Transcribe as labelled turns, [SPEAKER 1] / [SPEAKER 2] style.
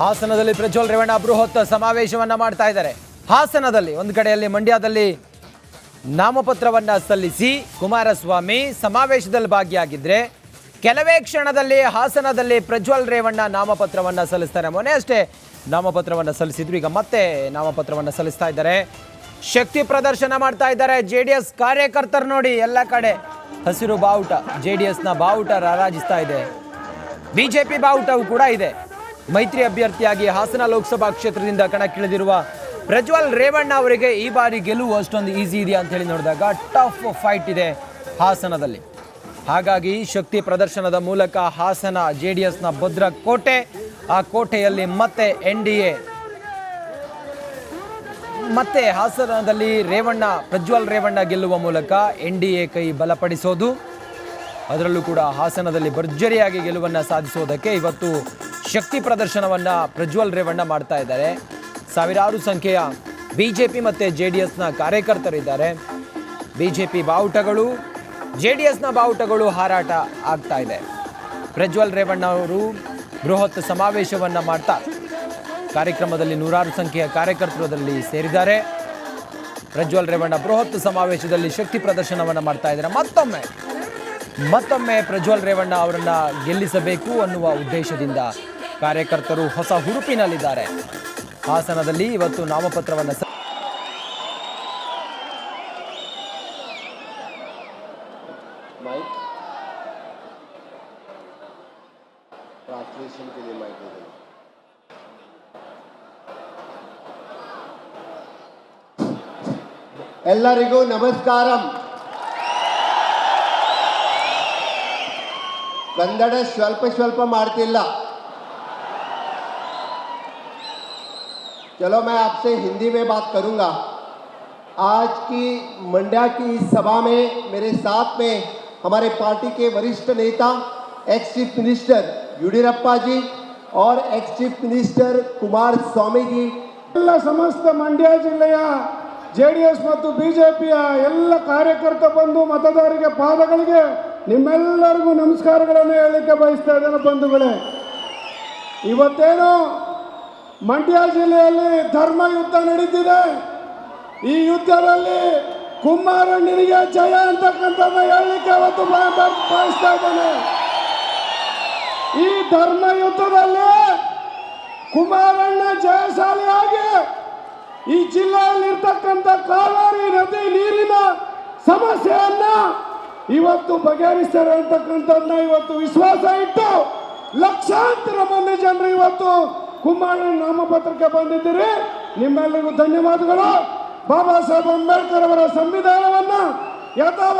[SPEAKER 1] ಹಾಸನದಲ್ಲಿ ಪ್ರಜ್ವಲ್ ರೇವಣ್ಣ ಬೃಹತ್ ಸಮಾವೇಶವನ್ನ ಮಾಡ್ತಾ ಇದ್ದಾರೆ. ಹಾಸನದಲ್ಲಿ ಒಂದು ಕಡೆಯಲ್ಲಿ ಮಂಡ್ಯದಲ್ಲಿ ನಾಮಪತ್ರವನ್ನ ಸಲ್ಲಿಸಿ ಕುಮಾರಸ್ವಾಮಿ ಸಮಾವೇಶದಲ್ಲಿ ಭಾಗಿಯಾಗಿದ್ರೆ ಕೆಲವೇ ಕ್ಷಣದಲ್ಲಿ ಹಾಸನದಲ್ಲಿ ಪ್ರಜ್ವಲ್ ರೇವಣ್ಣ ನಾಮಪತ್ರವನ್ನ ಸಲ್ಲಿಸ್ತಾರೆ. ಮೊನ್ನೆ ಅಷ್ಟೇ ನಾಮಪತ್ರವನ್ನ ಸಲ್ಲಿಸಿದ್ರು. ಈಗ ಮತ್ತೆ ನಾಮಪತ್ರವನ್ನ ಸಲ್ಲಿಸ್ತಾ ಇದ್ದಾರೆ. ಶಕ್ತಿ ಪ್ರದರ್ಶನ ಮಾಡ್ತಾ ಇದ್ದಾರೆ. ಜೆ ಡಿ ನೋಡಿ ಎಲ್ಲ ಕಡೆ ಹಸಿರು ಬಾವುಟ. ಜೆ ಡಿ ಎಸ್ನ ಬಾವುಟ ರಾರಾಜಿಸ್ತಾ ಇದೆ. ಬಿಜೆಪಿ ಬಾವುಟವು ಕೂಡ ಇದೆ. ಮೈತ್ರಿ ಅಭ್ಯರ್ಥಿಯಾಗಿ ಹಾಸನ ಲೋಕಸಭಾ ಕ್ಷೇತ್ರದಿಂದ ಕಣಕ್ಕಿಳಿದಿರುವ ಪ್ರಜ್ವಲ್ ರೇವಣ್ಣ ಅವರಿಗೆ ಈ ಬಾರಿ ಗೆಲುವು ಅಷ್ಟೊಂದು ಈಸಿ ಇದೆಯಾ ಅಂತ ಹೇಳಿ ನೋಡಿದಾಗ ಟಫ್ ಫೈಟ್ ಇದೆ ಹಾಸನದಲ್ಲಿ. ಹಾಗಾಗಿ ಶಕ್ತಿ ಪ್ರದರ್ಶನದ ಮೂಲಕ ಹಾಸನ ಜೆ ಡಿ ಎಸ್ನ ಭದ್ರ ಕೋಟೆ ಆ ಕೋಟೆಯಲ್ಲಿ ಮತ್ತೆ ಎನ್ ಡಿ ಎ ಮತ್ತೆ ಹಾಸನದಲ್ಲಿ ರೇವಣ್ಣ, ಪ್ರಜ್ವಲ್ ರೇವಣ್ಣ ಗೆಲ್ಲುವ ಮೂಲಕ ಎನ್ ಡಿ ಎ ಕೈ ಬಲಪಡಿಸೋದು. ಅದರಲ್ಲೂ ಕೂಡ ಹಾಸನದಲ್ಲಿ ಭರ್ಜರಿಯಾಗಿ ಗೆಲುವನ್ನು ಸಾಧಿಸುವುದಕ್ಕೆ ಇವತ್ತು ಶಕ್ತಿ ಪ್ರದರ್ಶನವನ್ನು ಪ್ರಜ್ವಲ್ ರೇವಣ್ಣ ಮಾಡ್ತಾ ಇದ್ದಾರೆ. ಸಾವಿರಾರು ಸಂಖ್ಯೆಯ ಬಿ ಜೆ ಪಿ ಮತ್ತು ಜೆ ಡಿ ಎಸ್ನ ಕಾರ್ಯಕರ್ತರಿದ್ದಾರೆ. ಬಿ ಜೆ ಪಿ ಬಾವುಟಗಳು ಜೆ ಡಿ ಎಸ್ನ ಬಾವುಟಗಳು ಹಾರಾಟ ಆಗ್ತಾ ಇದೆ. ಪ್ರಜ್ವಲ್ ರೇವಣ್ಣ ಅವರು ಬೃಹತ್ ಸಮಾವೇಶವನ್ನು ಮಾಡ್ತಾ ಕಾರ್ಯಕ್ರಮದಲ್ಲಿ ನೂರಾರು ಸಂಖ್ಯೆಯ ಕಾರ್ಯಕರ್ತರು ಅದರಲ್ಲಿ ಸೇರಿದ್ದಾರೆ. ಪ್ರಜ್ವಲ್ ರೇವಣ್ಣ ಬೃಹತ್ ಸಮಾವೇಶದಲ್ಲಿ ಶಕ್ತಿ ಪ್ರದರ್ಶನವನ್ನು ಮಾಡ್ತಾ ಇದ್ದಾರೆ. ಮತ್ತೊಮ್ಮೆ ಮತ್ತೊಮ್ಮೆ ಪ್ರಜ್ವಲ್ ರೇವಣ್ಣ ಅವರನ್ನು ಗೆಲ್ಲಿಸಬೇಕು ಅನ್ನುವ ಉದ್ದೇಶದಿಂದ ಕಾರ್ಯಕರ್ತರು ಹೊಸ ಹುರುಪಿನಲ್ಲಿದ್ದಾರೆ. ಹಾಸನದಲ್ಲಿ ಇವತ್ತು ನಾಮಪತ್ರವನ್ನು
[SPEAKER 2] ಎಲ್ಲರಿಗೂ ನಮಸ್ಕಾರ. ಕನ್ನಡ ಸ್ವಲ್ಪ ಸ್ವಲ್ಪ ಮಾಡ್ತಿಲ್ಲ चलो मैं आपसे हिंदी में बात करूंगा आज की मंड्या की इस सभा में मेरे साथ में हमारे पार्टी के वरिष्ठ नेता ex chief minister Yediyurappa ji और ex chief minister Kumaraswamy ji
[SPEAKER 3] ಎಲ್ಲ ಸಮಸ್ತ ಮಂಡ್ಯ ಜಿಲ್ಲೆಯ ಜೆ ಡಿ ಎಸ್ ಮತ್ತು ಬಿಜೆಪಿಯ ಎಲ್ಲ ಕಾರ್ಯಕರ್ತ ಬಂಧು ಮತದಾರರಿಗೆ ಪಾದಗಳಿಗೆ ನಿಮ್ಮೆಲ್ಲರಿಗೂ ನಮಸ್ಕಾರಗಳನ್ನು ಹೇಳಲಿಕ್ಕೆ ಬಯಸ್ತಾ ಇದ್ದೇನೆ ಬಂಧುಗಳೇ. ಇವತ್ತೇನು ಮಂಡ್ಯ ಜಿಲ್ಲೆಯಲ್ಲಿ ಧರ್ಮ ಯುದ್ಧ ನಡೀತಿದೆ. ಈ ಯುದ್ಧದಲ್ಲಿ ಕುಮಾರಣ್ಣನಿಗೆ ಜಯ ಅಂತಕ್ಕಂಥದ್ದು ಹೇಳಲಿಕ್ಕೆ ಅವತ್ತು ಬಯ- ಬಯ- ಬಯಸ್ತಾ ಇದ್ದೇನೆ. ಈ ಧರ್ಮ ಯುದ್ಧದಲ್ಲಿ ಕುಮಾರಣ್ಣ ಜಯಶಾಲಿಯಾಗಿ ಈ ಜಿಲ್ಲೆಯಲ್ಲಿರ್ತಕ್ಕಂಥ ಕಾವೇರಿ ನದಿ ನೀರಿನ ಸಮಸ್ಯೆಯನ್ನ ಇವತ್ತು ಬಗೆಹರಿಸ್ತಾರೆ ಅಂತಕ್ಕಂಥದ್ದನ್ನ ಇವತ್ತು ವಿಶ್ವಾಸ ಇಟ್ಟು ಲಕ್ಷಾಂತರ ಮಂದಿ ಜನರು ಇವತ್ತು ಕುಮಾರನ ನಾಮಪತ್ರಕ್ಕೆ ಬಂದಿದ್ದೀರಿ. ನಿಮ್ಮೆಲ್ಲರಿಗೂ ಧನ್ಯವಾದಗಳು. ಬಾಬಾ ಸಾಹೇಬ್ ಅಂಬೇಡ್ಕರ್ ಅವರ ಸಂವಿಧಾನವನ್ನ ಯಥಾ